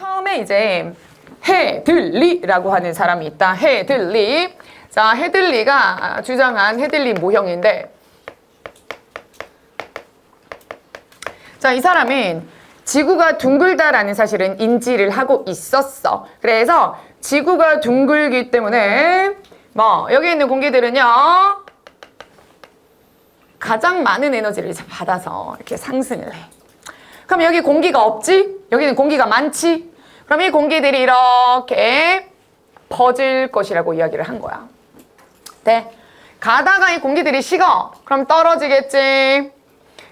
처음에 이제 헤들리라고 하는 사람이 있다. 헤들리. 자, 헤들리가 주장한 헤들리 모형인데 자, 이 사람은 지구가 둥글다라는 사실은 인지를 하고 있었어. 그래서 지구가 둥글기 때문에 뭐 여기 있는 공기들은요. 가장 많은 에너지를 이제 받아서 이렇게 상승을 해. 그럼 여기 공기가 없지? 여기는 공기가 많지? 그럼 이 공기들이 이렇게 퍼질 것이라고 이야기를 한 거야. 네. 가다가 이 공기들이 식어. 그럼 떨어지겠지.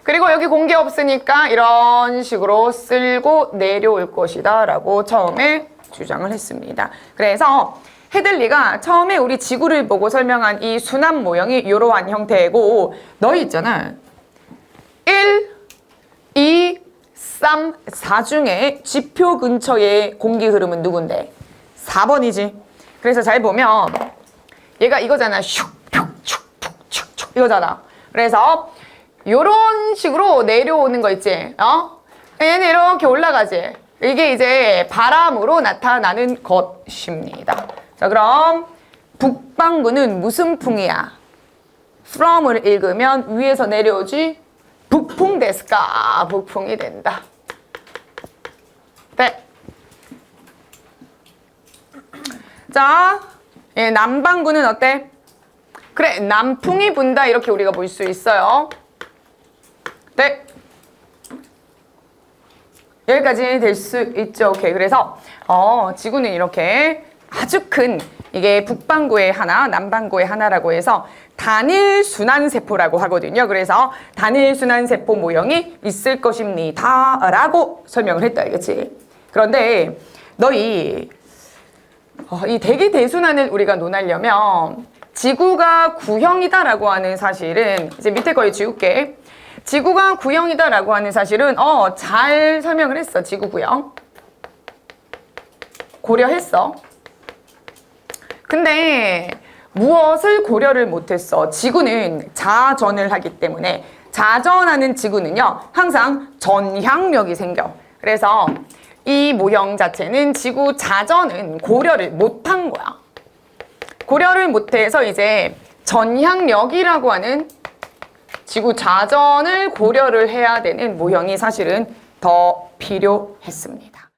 그리고 여기 공기 없으니까 이런 식으로 쓸고 내려올 것이다 라고 처음에 주장을 했습니다. 그래서 헤들리가 처음에 우리 지구를 보고 설명한 이 순환 모형이 이러한 형태고 너희 있잖아. 1, 2, 3, 4 중에 지표 근처의 공기 흐름은 누군데? 4번이지. 그래서 잘 보면 얘가 이거잖아. 슉, 슉, 슉, 슉, 슉, 슉 이거잖아. 그래서 요런 식으로 내려오는 거 있지? 어? 얘는 이렇게 올라가지. 이게 이제 바람으로 나타나는 것입니다. 자, 그럼 북방구는 무슨 풍이야? from을 읽으면 위에서 내려오지? 북풍 데스까? 북풍이 된다. 자, 예, 남반구는 어때? 그래, 남풍이 분다 이렇게 우리가 볼 수 있어요. 네. 여기까지 될 수 있죠. 오케이. 그래서 어, 지구는 이렇게 아주 큰 이게 북반구의 하나, 남반구의 하나라고 해서 단일 순환 세포라고 하거든요. 그래서 단일 순환 세포 모형이 있을 것입니다 라고 설명을 했다. 알겠지? 그런데 너희 어, 이 대기 대순환을 우리가 논하려면 지구가 구형이다라고 하는 사실은 이제 밑에 거에 지울게. 지구가 구형이다라고 하는 사실은 어, 잘 설명을 했어. 지구 구형. 고려했어. 근데 무엇을 고려를 못했어? 지구는 자전을 하기 때문에 자전하는 지구는요 항상 전향력이 생겨. 그래서 이 모형 자체는 지구 자전은 고려를 못한 거야. 고려를 못해서 이제 전향력이라고 하는 지구 자전을 고려를 해야 되는 모형이 사실은 더 필요했습니다.